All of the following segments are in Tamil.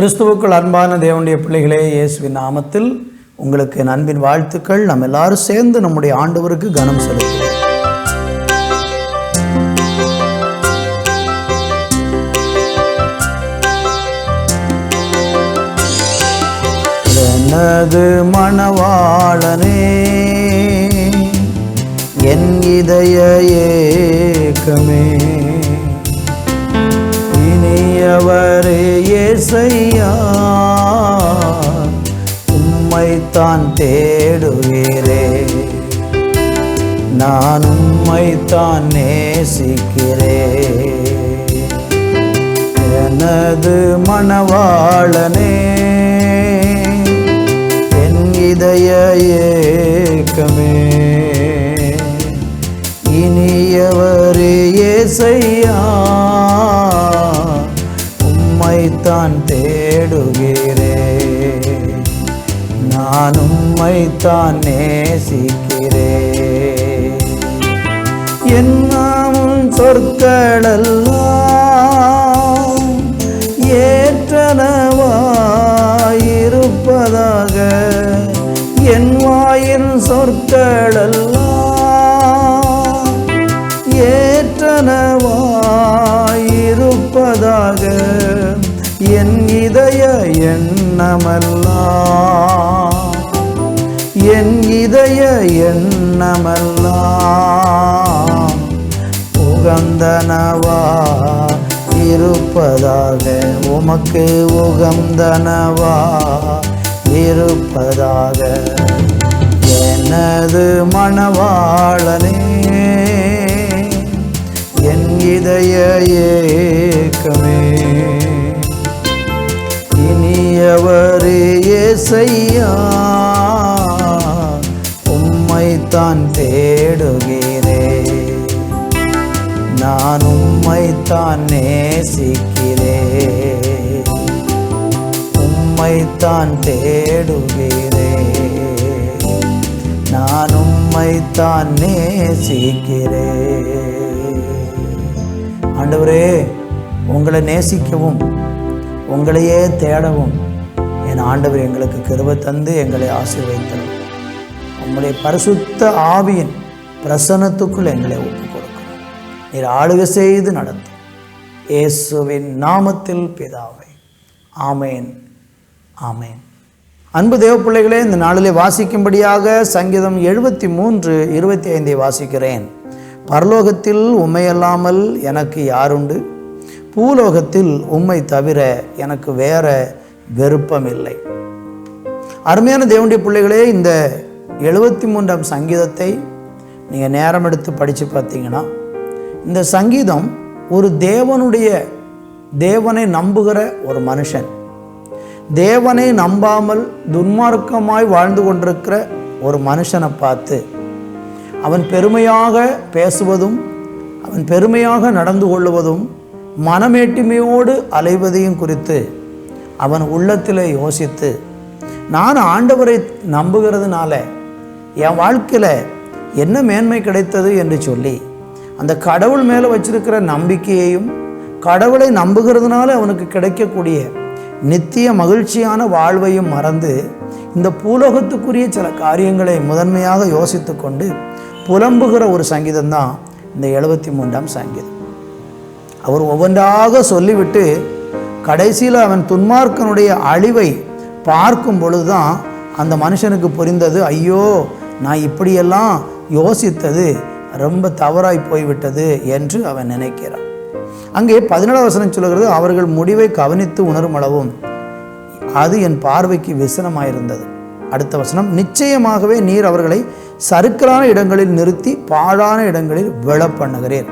கிறிஸ்துவுக்குள் அன்பான தேவனுடைய பிள்ளைகளே இயேசுவின் நாமத்தில் உங்களுக்கு என் அன்பின் வாழ்த்துக்கள். நம்ம எல்லாரும் சேர்ந்து நம்முடைய ஆண்டவருக்கு கனம் செலுத்துவோம். எனது மணவாளனே என் இதய ஏக்கமே இனியவரே ஏசையா உம்மைத்தான் தேடுகிறே நான் உம்மைத்தான் நேசிக்கிறேன் எனது மணவாளனே நான் உம்மைத்தான் நேசிக்கிறே என்னாமும் சொற்களெல்லாம் ஏற்றனவாயிருப்பதாக என் வாயின் சொற்களெல்லாம் என் இதய எண்ணமெல்லாம் உகந்தனவா இருப்பதாக உமக்கு உகந்தனவா இருப்பதாக. எனது மணவாளனே என் இதய ஏக்கமே. இனியவரே செய்யா உம்மைத்தான் தேடுகிறே. நான் உம்மைத்தான் நேசிக்கிறே. உம்மைத்தான் தேடுகிறே. நான் உம்மைத்தான் நேசிக்கிறே. ஆண்டவரே உங்களை நேசிக்கவும் உங்களையே தேடவும் என் ஆண்டவர் எங்களுக்கு கிருப தந்து எங்களை ஆசீர்வதித்தரும் உங்களுடைய பரிசுத்த ஆவியின் பிரசன்னத்துக்குள் எங்களை ஒப்புக் கொடுக்கணும் நீர் ஆளுகை செய்து நடத்தும் இயேசுவின் நாமத்தில் பிதாவை. ஆமேன். ஆமேன். அன்பு தேவ பிள்ளைகளே இந்த நாளிலே வாசிக்கும்படியாக சங்கீதம் எழுபத்தி மூன்று இருபத்தி ஐந்தை வாசிக்கிறேன். பரலோகத்தில் உண்மையல்லாமல் எனக்கு யாருண்டு? பூலோகத்தில் உண்மை தவிர எனக்கு வேற விருப்பமில்லை. அருமையான தேவனுடைய பிள்ளைகளே இந்த எழுபத்தி மூன்றாம் சங்கீதத்தை நீங்கள் நேரம் எடுத்து படித்து பார்த்தீங்கன்னா இந்த சங்கீதம் ஒரு தேவனுடைய தேவனை நம்புகிற ஒரு மனுஷன். தேவனை நம்பாமல் துன்மார்க்கமாய் வாழ்ந்து கொண்டிருக்கிற ஒரு மனுஷனை பார்த்து அவன் பெருமையாக பேசுவதும் அவன் பெருமையாக நடந்து கொள்வதும் மனமேட்டிமையோடு அலைவதையும் குறித்து அவன் உள்ளத்தில் யோசித்து நான் ஆண்டவரை நம்புகிறதுனால என் வாழ்க்கையில் என்ன மேன்மை கிடைத்தது என்று சொல்லி அந்த கடவுள் மேலே வச்சிருக்கிற நம்பிக்கையையும் கடவுளை நம்புகிறதுனால அவனுக்கு கிடைக்கக்கூடிய நித்திய மகிழ்ச்சியான வாழ்வையும் மறந்து இந்த பூலோகத்துக்குரிய சில காரியங்களை முதன்மையாக யோசித்து கொண்டு புலம்புகிற ஒரு சங்கீதம் தான் இந்த எழுபத்தி மூன்றாம் சங்கீதம். அவர் ஒவ்வொன்றாக சொல்லிவிட்டு கடைசியில் அவன் துன்மார்க்கனுடைய அழிவை பார்க்கும் பொழுதுதான் அந்த மனுஷனுக்கு புரிந்தது ஐயோ நான் இப்படியெல்லாம் யோசித்தது ரொம்ப தவறாய் போய்விட்டது என்று அவன் நினைக்கிறான். அங்கே பதினேழாம் வசனம் சொல்கிறது அவர்கள் முடிவை கவனித்து உணரும் அளவும் அது என் பார்வைக்கு விசனமாயிருந்தது. அடுத்த வசனம் நிச்சயமாகவே நீர் அவர்களை சறுக்கலான இடங்களில் நிறுத்தி பாழான இடங்களில் விழ பண்ணுகிறேன்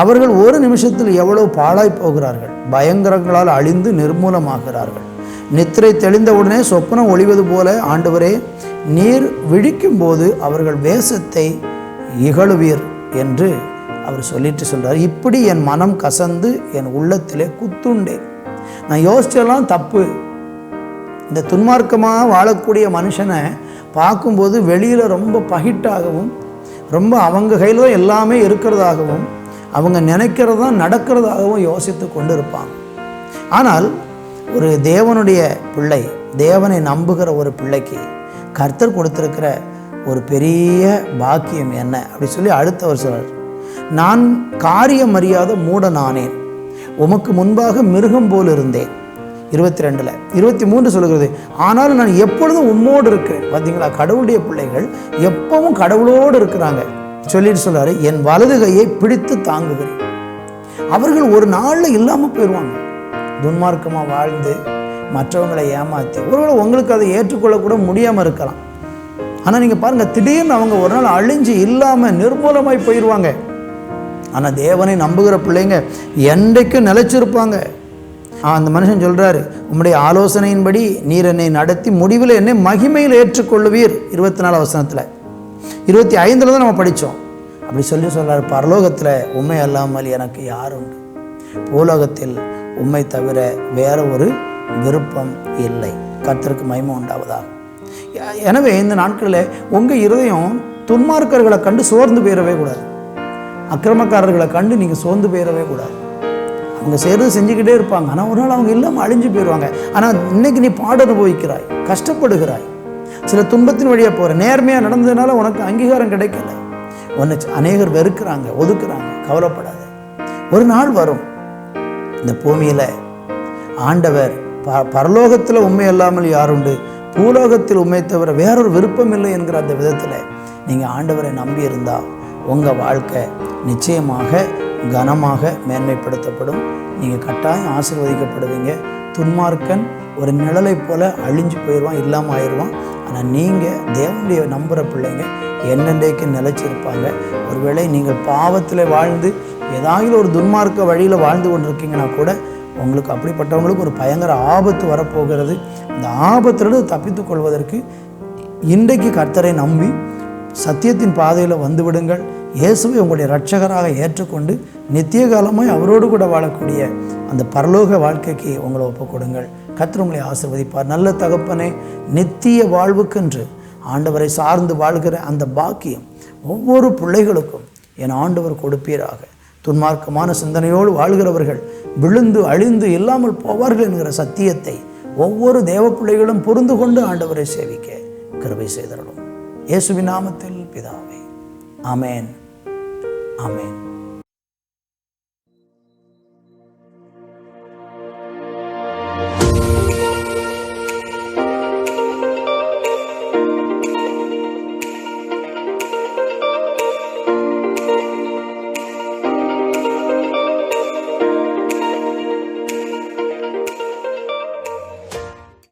அவர்கள் ஒரு நிமிஷத்தில் எவ்வளவு பாழாய் போகிறார்கள் பயங்கரங்களால் அழிந்து நிர்மூலமாகிறார்கள். நித்திரை தெளிந்தவுடனே சொப்பனம் ஒளிவது போல ஆண்டவரே நீர் விழிக்கும் போது அவர்கள் வேஷத்தை இகழுவீர் என்று அவர் சொல்லிட்டு சொல்கிறார் இப்படி என் மனம் கசந்து என் உள்ளத்திலே குத்துண்டேன் நான் யோசிச்செல்லாம் தப்பு. இந்த துன்மார்க்கமாக வாழக்கூடிய மனுஷனை பார்க்கும்போது வெளியில் ரொம்ப பகிட்டாகவும் ரொம்ப அவங்க கையில் தான் எல்லாமே இருக்கிறதாகவும் அவங்க நினைக்கிறதா நடக்கிறதாகவும் யோசித்து கொண்டு இருப்பாங்க ஆனால் ஒரு தேவனுடைய பிள்ளை தேவனை நம்புகிற ஒரு பிள்ளைக்கு கர்த்தர் கொடுத்துருக்கிற ஒரு பெரிய பாக்கியம் என்ன? அப்படி சொல்லி அடுத்தவர் சொல்கிறார் நான் காரியம் அறியாத மூட நானேன் உமக்கு முன்பாக மிருகம் போல் இருந்தேன். இருபத்தி ரெண்டில் இருபத்தி மூன்று சொல்லுகிறது. ஆனாலும் நான் எப்பொழுதும் உம்மோடு இருக்கிறேன். பார்த்தீங்களா கடவுளுடைய பிள்ளைகள் எப்பவும் கடவுளோடு இருக்கிறாங்க. சொல்லிட்டு சொல்கிறாரு என் வலது கையை பிடித்து தாங்குகிறேன். அவர்கள் ஒரு நாளில் இல்லாமல் போயிடுவாங்க துன்மார்க்கமாக வாழ்ந்து மற்றவங்களை ஏமாற்றி ஒருவேளை உங்களுக்கு அதை ஏற்றுக்கொள்ளக்கூட முடியாமல் இருக்கலாம். ஆனால் நீங்கள் பாருங்கள் திடீர்னு அவங்க ஒரு நாள் அழிஞ்சு இல்லாமல் நிர்மூலமாய் போயிடுவாங்க ஆனால் தேவனை நம்புகிற பிள்ளைங்க என்றைக்கும் நிலைச்சிருப்பாங்க. அந்த மனுஷன் சொல்கிறாரு உம்முடைய ஆலோசனையின்படி நீர் என்னை நடத்தி முடிவில் என்னை மகிமையில் ஏற்றுக்கொள்ளுவீர். இருபத்தி நாலு அவசரத்தில் இருபத்தி ஐந்தில் தான் நம்ம படித்தோம் அப்படி சொல்லி சொல்கிறார் பரலோகத்தில் உண்மை அல்லாமல் எனக்கு யார் உண்டு பூலோகத்தில் உண்மை தவிர வேற ஒரு விருப்பம் இல்லை. கத்திற்கு மகிமை உண்டாவதாக. எனவே இந்த நாட்களில் உங்கள் இருதயம் துன்மார்க்கர்களை கண்டு சோர்ந்து போயிடவே கூடாது. அக்கிரமக்காரர்களை கண்டு நீங்கள் சோர்ந்து போயிடவே கூடாது. அவங்க சேர்ந்து செஞ்சுக்கிட்டே இருப்பாங்க. ஆனால் ஒரு நாள் அவங்க இல்லாமல் அழிஞ்சு போயிடுவாங்க. ஆனால் இன்னைக்கு நீ பாட அனுபவிக்கிறாய். கஷ்டப்படுகிறாய். சில துன்பத்தின் வழியாக போகிற நேர்மையாக நடந்ததுனால உனக்கு அங்கீகாரம் கிடைக்கல. உன்னை அநேகர் வெறுக்கிறாங்க ஒதுக்குறாங்க. கவலைப்படாத. ஒரு நாள் வரும். இந்த பூமியில் ஆண்டவர் ப பரலோகத்தில் உண்மை இல்லாமல் யாருண்டு பூலோகத்தில் உண்மை தவிர வேறொரு விருப்பம் இல்லை என்கிற அந்த விதத்தில் நீங்கள் ஆண்டவரை நம்பி இருந்தால் உங்கள் வாழ்க்கை நிச்சயமாக கனமாக மேன்மைப்படுத்தப்படும். நீங்கள் கட்டாயம் ஆசிர்வதிக்கப்படுவீங்க. துன்மார்க்கன் ஒரு நிழலை போல அழிஞ்சு போயிடுவான் இல்லாமல் ஆயிடுவான் ஆனால் நீங்கள் தேவனுடைய நம்புகிற பிள்ளைங்க என்னென்றைக்கு நிலைச்சிருப்பாங்க? ஒருவேளை நீங்கள் பாவத்தில் வாழ்ந்து ஏதாவது ஒரு துன்மார்க்க வழியில் வாழ்ந்து கொண்டிருக்கீங்கன்னா கூட உங்களுக்கு அப்படிப்பட்டவங்களுக்கு ஒரு பயங்கர ஆபத்து வரப்போகிறது. இந்த ஆபத்திலிருந்து தப்பித்து கொள்வதற்கு இன்றைக்கு கர்த்தரை நம்பி சத்தியத்தின் பாதையில் வந்துவிடுங்கள் இயேசுவை உங்களுடைய ரட்சகராக ஏற்றுக்கொண்டு நித்திய காலமாய் அவரோடு கூட வாழக்கூடிய அந்த பரலோக வாழ்க்கைக்கு உங்களை ஒப்புக் கொடுங்கள். கர்த்தர் உங்களை ஆசிர்வதிப்பார். நல்ல தகப்பனே நித்திய வாழ்வுக்கென்று ஆண்டவரை சார்ந்து வாழ்கிற அந்த பாக்கியம் ஒவ்வொரு பிள்ளைகளுக்கும் என் ஆண்டவர் கொடுப்பீராக. துன்மார்க்கமான சிந்தனையோடு வாழ்கிறவர்கள் விழுந்து அழிந்து இல்லாமல் போவார்கள் என்கிற சத்தியத்தை ஒவ்வொரு தேவ பிள்ளைகளும் புரிந்து கொண்டு ஆண்டவரை சேவிக்க கிருபை செய்தரணும் இயேசுவின் நாமத்தில் பிதாவே. அமேன் அமேன்